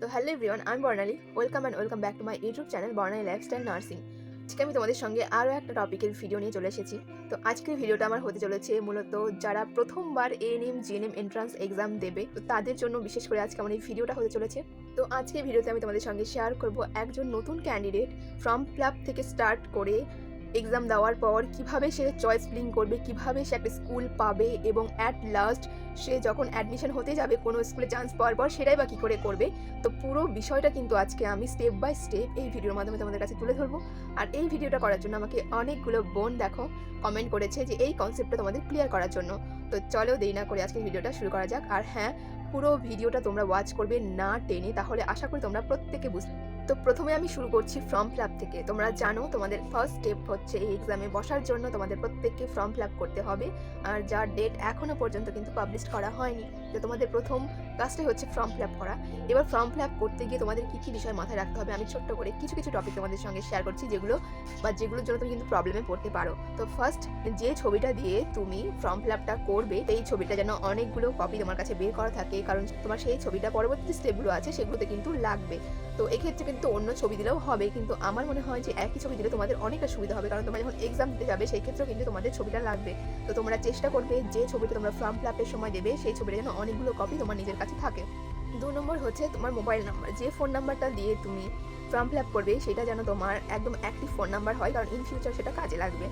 তো hello everyone, আমি Barnali. Welcome and welcome back to my YouTube channel Barnali lifestyle nursing. আজকে আমি তোমাদের সঙ্গে আরও একটা টপিকের ভিডিও নিয়ে চলে এসেছি। তো আজকের ভিডিওটা আমার হতে চলেছে মূলত যারা প্রথমবার এএনএম জিএনএম এন্ট্রান্স এক্সাম দেবে, তো তাদের জন্য বিশেষ করে আজকে আমার এই ভিডিওটা হতে চলেছে। তো আজকের ভিডিওতে আমি তোমাদের সঙ্গে শেয়ার করব একজন নতুন ক্যান্ডিডেট ফর্ম ফিল থেকে স্টার্ট করে এক্সাম দেওয়ার পর কীভাবে সে চয়েস ফিলিং করবে, কীভাবে সে একটা স্কুল পাবে এবং অ্যাট লাস্ট সে যখন অ্যাডমিশন হতে যাবে কোনো স্কুলে চান্স পাওয়ার পর সেটাই বা কী করে করবে? তো পুরো বিষয়টা কিন্তু আজকে আমি স্টেপ বাই স্টেপ এই ভিডিওর মাধ্যমে তোমাদের কাছে তুলে ধরবো। আর এই ভিডিওটা করার জন্য আমাকে অনেকগুলো বোন দেখো কমেন্ট করেছে যে এই কনসেপ্টটা তোমাদের ক্লিয়ার করার জন্য। তো চলো দেরি না করে আজকে ভিডিওটা শুরু করা যাক। আর হ্যাঁ পুরো ভিডিওটা তোমরা ওয়াচ করবে না টেনে, তাহলে আশা করি তোমরা প্রত্যেকে বুঝতে তো প্রথমে আমি শুরু করছি ফর্ম ফিল থেকে। তোমরা জানো, তোমাদের ফার্স্ট স্টেপ হচ্ছে এই এক্সামে বসার জন্য তোমাদের প্রত্যেককে ফর্ম ফিল করতে হবে। আর যার ডেট এখনও পর্যন্ত কিন্তু পাবলিশ করা হয়নি, তো তোমাদের প্রথম কাজটাই হচ্ছে ফর্ম ফিল করা। এবার ফর্ম ফিল করতে গিয়ে তোমাদের কী কী বিষয় মাথায় রাখতে হবে, আমি ছোট্ট করে কিছু কিছু টপিক তোমাদের সঙ্গে শেয়ার করছি, যেগুলো বা যেগুলোর জন্য তুমি কিন্তু প্রবলেমে পড়তে পারো। তো ফার্স্ট যে ছবিটা দিয়ে তুমি ফর্ম ফিল আপটা করবে এই ছবিটা যেন অনেকগুলো কপি তোমার কাছে বের করা থাকে, কারণ তোমার সেই ছবিটা পরবর্তী স্টেপগুলো আছে, সেগুলোতে কিন্তু লাগবে। তো এক্ষেত্রে কিন্তু অন্য ছবি দিলেও হবে, কিন্তু আমার মনে হয় যে একই ছবি দিলে তোমাদের অনেকটা সুবিধা হবে, কারণ তোমরা যখন এক্সাম দিতে যাবে সেই ক্ষেত্রেও কিন্তু তোমাদের ছবিটা লাগবে। তো তোমরা চেষ্টা করবে যে ছবিটা তোমরা ফর্ম ফিল আপের সময় দেবে, সেই ছবিটা যেন অনেকগুলো কপি তোমার নিজের কাছে থাকে। দু নম্বর হচ্ছে তোমার মোবাইল নাম্বার যে ফোন নাম্বারটা দিয়ে তুমি ফর্ম ফিল আপ করবে সেটা যেন তোমার একদম অ্যাক্টিভ ফোন নাম্বার হয়, কারণ ইন ফিউচার সেটা কাজে লাগবে।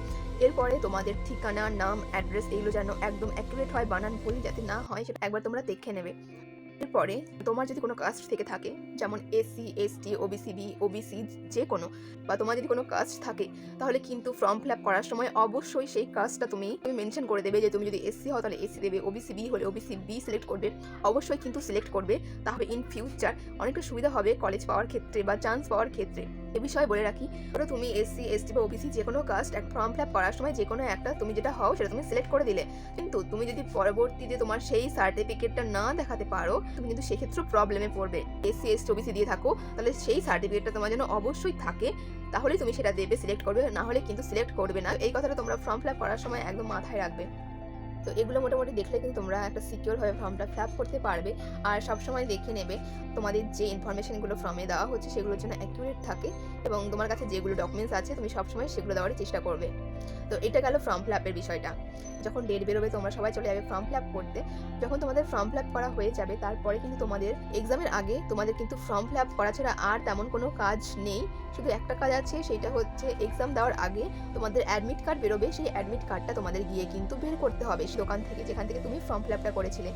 এরপরে তোমাদের ঠিকানা, নাম অ্যাড্রেস এগুলো যেন একদম অ্যাকুরেট হয় বানান ভুল যাতে না হয়, সেটা একবার তোমরা দেখে নেবে। এরপরে তোমার যদি কোনো কাস্ট থেকে থাকে, যেমন SC ST OBC B OBC যে কোনো, বা তোমার যদি কোনো কাস্ট থাকে, তাহলে কিন্তু ফর্ম ফিল আপ করার সময় অবশ্যই সেই কাস্টটা তুমি তুমি মেনশন করে দেবে যে তুমি যদি এসসি হও, তাহলে এসসি দেবে ওবিসি বি হলে ওবিসি বি সিলেক্ট করবে। অবশ্যই কিন্তু সিলেক্ট করবে, তাহলে ইন ফিউচার অনেকটা সুবিধা হবে কলেজ পাওয়ার ক্ষেত্রে বা চান্স পাওয়ার ক্ষেত্রে। এ বিষয়ে বলে রাখি, ধরো তুমি এসসি এসটি বা ওবিসি যে কোনো কাস্ট এক ফর্ম ফিল আপ করার সময় যে কোনো একটা তুমি যেটা হও সেটা তুমি সিলেক্ট করে দিলে। কিন্তু তুমি যদি পরবর্তীতে তোমার সেই সার্টিফিকেটটা না দেখাতে পারো তুমি কিন্তু সেক্ষেত্রেও প্রবলেমে পড়বে। এসসি এসটি ওবিসি দিয়ে থাকো, তাহলে সেই সার্টিফিকেটটা তোমার জন্য অবশ্যই থাকে। তাহলে তুমি সেটা দেবে সিলেক্ট করবে, না হলে কিন্তু সিলেক্ট করবে না। এই কথাটা তোমরা ফর্ম ফিল করার সময় একদম মাথায় রাখবে। তো এগুলো মোটামুটি দেখলে কিন্তু তোমরা একটা সিকিওরভাবে ফর্মটা ফিল আপ করতে পারবে। আর সবসময় দেখে নেবে তোমাদের যে ইনফরমেশনগুলো ফর্মে দেওয়া হচ্ছে সেগুলোর জন্য অ্যাকুরেট থাকে এবং তোমার কাছে যেগুলো ডকুমেন্টস আছে তুমি সবসময় সেগুলো দেওয়ার চেষ্টা করবে। তো এটা গেল ফর্ম ফিল আপের বিষয়টা। যখন ডেট বেরোবে তোমরা সবাই চলে যাবে ফর্ম ফিল আপ করতে। যখন তোমাদের ফর্ম ফিল আপ করা হয়ে যাবে তারপরে কিন্তু তোমাদের এক্সামের আগে তোমাদের কিন্তু ফর্ম ফিল আপ করা ছাড়া আর তেমন কোনো কাজ নেই। শুধু একটা কাজ আছে, সেটা হচ্ছে এক্সাম দেওয়ার আগে তোমাদের অ্যাডমিট কার্ড বেরোবে, সেই অ্যাডমিট কার্ডটা তোমাদের গিয়ে কিন্তু বের করতে হবে সেই দোকান থেকে, যেখান থেকে তুমি ফর্ম ফিল আপটা করেছিলে।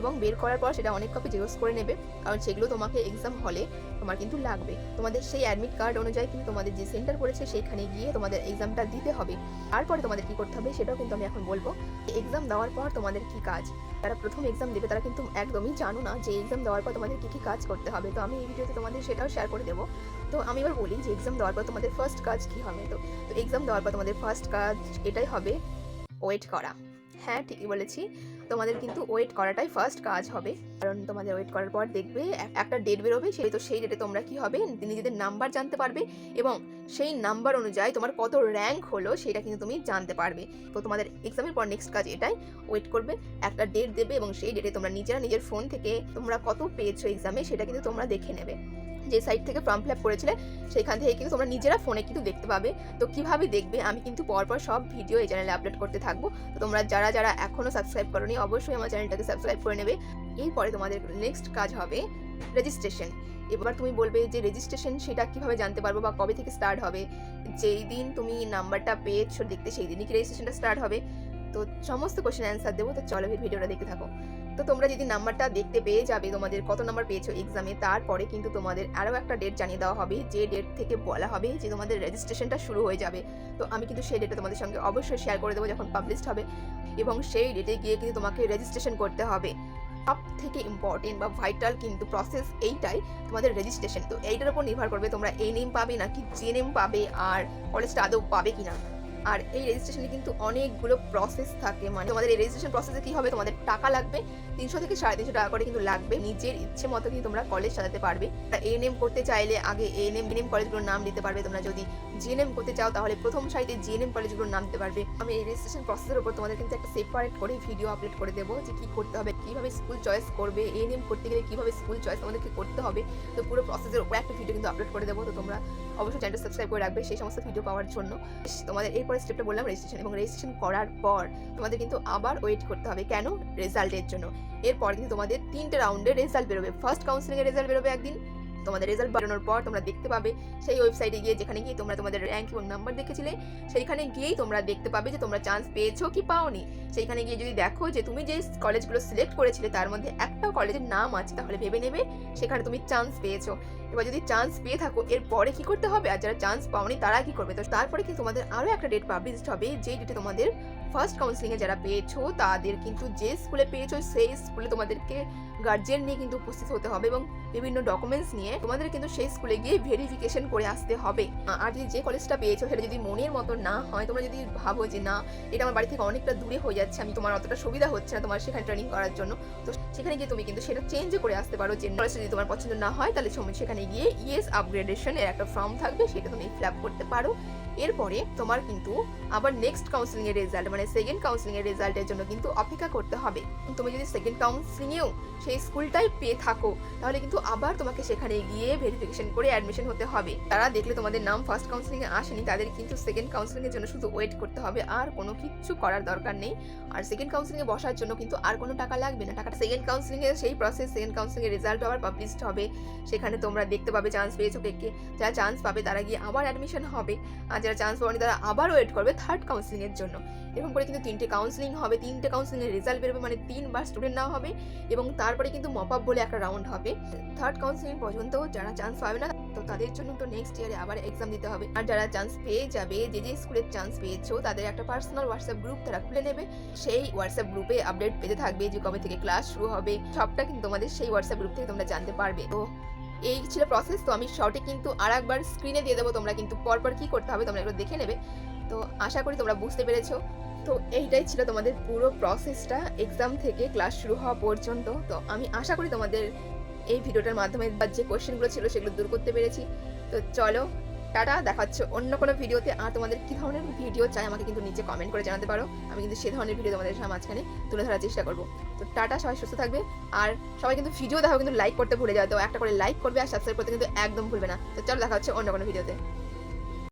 এবং বের করার পর সেটা অনেক কপি জেরক্স করে নেবে, কারণ সেগুলো তোমাকে এক্সাম হলে তোমার কিন্তু লাগবে। তোমাদের সেই অ্যাডমিট কার্ড অনুযায়ী কিন্তু তোমাদের যে সেন্টার পড়েছে সেইখানে গিয়ে তোমাদের এক্সামটা দিতে হবে। তারপরে তোমাদের কি করতে হবে, সেটাও কিন্তু আমি এখন বলব। এক্সাম দেওয়ার পর তোমাদের কি কাজ? তারা প্রথম এক্সাম দেবে, তারা কিন্তু একদমই জানো না যে এক্সাম দেওয়ার পর তোমাদের কী কী কাজ করতে হবে। তো আমি এই ভিডিওতে তোমাদের সেটাও শেয়ার করে দেবো। তো আমি এবার বলি যে এক্সাম দেওয়ার পর তোমাদের ফার্স্ট কাজ কী হবে? তো তো এক্সাম দেওয়ার পর তোমাদের ফার্স্ট কাজ এটাই হবে ওয়েট করা। হ্যাঁ ঠিকই বলেছি। তোমাদের কিন্তু ওয়েট করাটাই ফার্স্ট কাজ হবে। কারণ তোমাদের ওয়েট করার পর দেখবে একটা ডেট বেরোবে, সেই তো সেই ডেটে তোমরা কি হবে? নিজেদের নাম্বার জানতে পারবে এবং সেই নাম্বার অনুযায়ী তোমার কত র্যাঙ্ক হলো সেটা কিন্তু তুমি জানতে পারবে। তো তোমাদের এক্সামের পর নেক্সট কাজ এটাই। ওয়েট করবে, একটা ডেট দেবে এবং সেই ডেটে তোমরা নিজেরা নিজের ফোন থেকে তোমরা কত পেয়েছ এক্সামে সেটা কিন্তু তোমরা দেখে নেবে। যে সাইট থেকে ফর্ম ফিল আপ করেছিলে, সেখান থেকে কিন্তু তোমরা নিজেরা ফোনে কিন্তু দেখতে পাবে। তো কীভাবে দেখবে? আমি কিন্তু পরপর সব ভিডিও এই চ্যানেলে আপলোড করতে থাকব। তো তোমরা যারা যারা এখনও সাবস্ক্রাইব করোনি, অবশ্যই আমার চ্যানেলটাকে সাবস্ক্রাইব করে নেবে। এরপরে তোমাদের নেক্সট কাজ হবে রেজিস্ট্রেশন এবার তুমি বলবে যে রেজিস্ট্রেশন সেটা কীভাবে জানতে পারব বা কবে থেকে স্টার্ট হবে? যেই দিন তুমি নাম্বারটা পেয়েছ দেখতে, সেই দিনই কি রেজিস্ট্রেশনটা স্টার্ট হবে? তো সমস্ত কোশ্চেন অ্যান্সার দেবো। তো চলো ভিডিওটা দেখতে থাকো। তো তোমরা যদি নাম্বারটা দেখতে পেয়ে যাবে, তোমাদের কত নাম্বার পেয়েছ এক্সামে তারপরে কিন্তু তোমাদের আরও একটা ডেট জানিয়ে দেওয়া হবে, যে ডেট থেকে বলা হবে যে তোমাদের রেজিস্ট্রেশনটা শুরু হয়ে যাবে। তো আমি কিন্তু সেই ডেটে তোমাদের সঙ্গে অবশ্যই শেয়ার করে দেবো যখন পাবলিশড হবে এবং সেই ডেটে গিয়ে কিন্তু তোমাকে রেজিস্ট্রেশন করতে হবে। সব থেকে ইম্পর্টেন্ট বা ভাইটাল কিন্তু প্রসেস এইটাই তোমাদের রেজিস্ট্রেশন তো এইটার উপর নির্ভর করবে তোমরা এই নেম পাবে নাকি যে নেম পাবে আর কলেজটা আদৌ পাবে কিনা। আর এই রেজিস্ট্রেশনে কিন্তু অনেকগুলো প্রসেস থাকে। মানে তোমাদের এই রেজিস্ট্রেশন প্রসেসে কি হবে? তোমাদের টাকা লাগবে, তিনশো থেকে সাড়ে তিনশো টাকা করে কিন্তু লাগবে। নিজের ইচ্ছে মতো কিন্তু তোমরা কলেজ সাজাতে পারবে। তা এন এম করতে চাইলে আগে এএনএম বিএনএম কলেজগুলোর নাম দিতে পারবে। তোমরা যদি জিএনএম করতে চাও, তাহলে প্রথম সাইটে জিএনএম কলেজগুলোর নাম দিতে পারবে। আমি এই রেজিস্ট্রেশন প্রসেসের উপর তোমাদের কিন্তু একটা সেপারেট করে ভিডিও আপলোড করে দেবো যে কি করতে হবে, কীভাবে স্কুল চয়েস করবে। এএনএম করতে গেলে কীভাবে স্কুল চয়েস তোমাদেরকে করতে হবে, তো পুরো প্রসেসের উপর একটা ভিডিও কিন্তু আপলোড করে দেবো। তো তোমরা অবশ্যই চ্যানেলটা সাবস্ক্রাইব করে রাখবে সেই সমস্ত ভিডিও পাওয়ার জন্য। তোমাদের এরপরে স্টেপটা বললাম রেজিস্ট্রেশন এবং রেজিস্ট্রেশন করার পর তোমাদের কিন্তু আবার ওয়েট করতে হবে। কেন? রেজাল্টের জন্য। এরপর কিন্তু তোমাদের তিনটে রাউন্ডে রেজাল্ট বেরোবে। ফার্স্ট কাউন্সিলিংয়ের রেজাল্ট বেরোবে একদিন। তোমাদের রেজাল্ট বেরোনোর পর তোমরা দেখতে পাবে সেই ওয়েবসাইটে গিয়ে যেখানে গিয়ে তোমরা তোমাদের র্যাঙ্ক এবং নাম্বার দেখেছিলে, সেইখানে গিয়েই তোমরা দেখতে পাবে যে তোমরা চান্স পেয়েছ কি পাওনি। সেইখানে গিয়ে যদি দেখো যে তুমি যে কলেজগুলো সিলেক্ট করেছিলে তার মধ্যে একটা কলেজের নাম আছে, তাহলে ভেবে নেবে সেখানে তুমি চান্স পেয়েছ। এবার যদি চান্স পেয়ে থাকো এরপরে কি করতে হবে? আর যারা চান্স পাওনি তারা কি করবে? তো তারপরে কি তোমাদের আরও একটা ডেট পাবলিশড হবে যেই ডেটে তোমাদের ফার্স্ট কাউন্সিলিংয়ে যারা পেয়েছ, তাদের কিন্তু যে স্কুলে পেয়েছ, সেই স্কুলে তোমাদেরকে গার্জেন নিয়ে কিন্তু উপস্থিত হতে হবে এবং বিভিন্ন ডকুমেন্টস নিয়ে তোমাদের কিন্তু সেই স্কুলে গিয়ে ভেরিফিকেশন করে আসতে হবে। আর যদি যে কলেজটা পেয়েছ, সেটা যদি মনের মতো না হয়, তোমরা যদি ভাবো যে না, এটা আমার বাড়ি থেকে অনেকটা দূরে হয়ে যাচ্ছে, আমি তোমার অতটা সুবিধা হচ্ছে না তোমার সেখানে ট্রেনিং করার জন্য, তো সেখানে গিয়ে তুমি কিন্তু সেটা চেঞ্জ করে আসতে পারো যে যদি তোমার পছন্দ না হয়, তাহলে সেখানে গিয়ে ইয়েস আপগ্রেডেশন এর একটা ফর্ম থাকবে, সেটা তুমি ফিল আপ করতে পারো। এরপরে তোমার কিন্তু আবার নেক্সট কাউন্সিলিং এর রেজাল্ট মানে সেকেন্ড কাউন্সিলিং এর রেজাল্টের জন্য কিন্তু অপেক্ষা করতে হবে। তুমি যদি সেকেন্ড কাউন্সিলিংয়েও সেই স্কুলটাই পেয়ে থাকো, তাহলে কিন্তু আবার তোমাকে সেখানে গিয়ে ভেরিফিকেশন করে অ্যাডমিশন হতে হবে। তারা দেখলে তোমাদের নাম ফার্স্ট কাউন্সিলিংয়ে আসেনি, তাদের কিন্তু সেকেন্ড কাউন্সিলিংয়ের জন্য শুধু ওয়েট করতে হবে, আর কোনো কিছু করার দরকার নেই। আর সেকেন্ড কাউন্সিলিংয়ে বসার জন্য কিন্তু আর কোনো টাকা লাগবে না। টাকাটা সেকেন্ড কাউন্সিলিংয়ের সেই প্রসেস সেকেন্ড কাউন্সিলিংয়ের রেজাল্ট আবার পাবলিশড হবে। সেখানে তোমরা দেখতে পাবে চান্স পেয়েছ কে কে। যারা চান্স পাবে তারা গিয়ে আবার অ্যাডমিশন হবে। আর যারা চান্স পাওনি তারা আবার ওয়েট করবে থার্ড কাউন্সিলিংয়ের জন্য। এরকম করে কিন্তু তিনটে কাউন্সিলিং হবে, তিনটে কাউন্সিলিংয়ের রেজাল্ট বেরোবে মানে তিনবার স্টুডেন্ট নেওয়া হবে এবং তারপরে কিন্তু মপ আপ বলে একটা রাউন্ড হবে। থার্ড কাউন্সিলিং পর্যন্ত যারা চান্স পাবে না, তো তাদের জন্য তো নেক্সট ইয়ারে আবার এক্সাম দিতে হবে। আর যারা চান্স পেয়ে যাবে, যে যে স্কুলের চান্স পেয়েছ, তাদের একটা পার্সোনাল হোয়াটসঅ্যাপ গ্রুপ তারা খুলে নেবে। সেই হোয়াটসঅ্যাপ গ্রুপে আপডেট পেতে থাকবে যে কবে থেকে ক্লাস শুরু হবে। সবটা কিন্তু তোমাদের সেই হোয়াটসঅ্যাপ গ্রুপ থেকে তোমরা জানতে পারবে। তো এই ছিল প্রসেস তো আমি শর্টে কিন্তু আর একবার স্ক্রিনে দিয়ে দেবো, তোমরা কিন্তু পরপর কী করতে হবে তোমরা এগুলো দেখে নেবে। তো আশা করি তোমরা বুঝতে পেরেছ। তো এইটাই ছিল তোমাদের পুরো প্রসেসটা এক্সাম থেকে ক্লাস শুরু হওয়া পর্যন্ত। তো আমি আশা করি তোমাদের এই ভিডিওটার মাধ্যমে বা যে কোয়েশ্চেনগুলো ছিল সেগুলো দূর করতে পেরেছি। তো চলো টাটা দেখা হচ্ছে অন্য কোনো ভিডিওতে। আর তোমাদের কী ধরনের ভিডিও চাই আমাকে কিন্তু নিচে কমেন্ট করে জানাতে পারো। আমি কিন্তু সে ধরনের ভিডিও তোমাদের মাঝখানে তুলে ধরার চেষ্টা করব। তো টাটা, সবাই সুস্থ থাকবে। আর সবাই কিন্তু ভিডিও দেখো কিন্তু লাইক করতে ভুলে যাও। তো একটা করে লাইক করবে আর সাবস্ক্রাইব করতে কিন্তু একদম ভুলবে না। তো চলো দেখা হচ্ছে অন্য কোনো ভিডিওতে।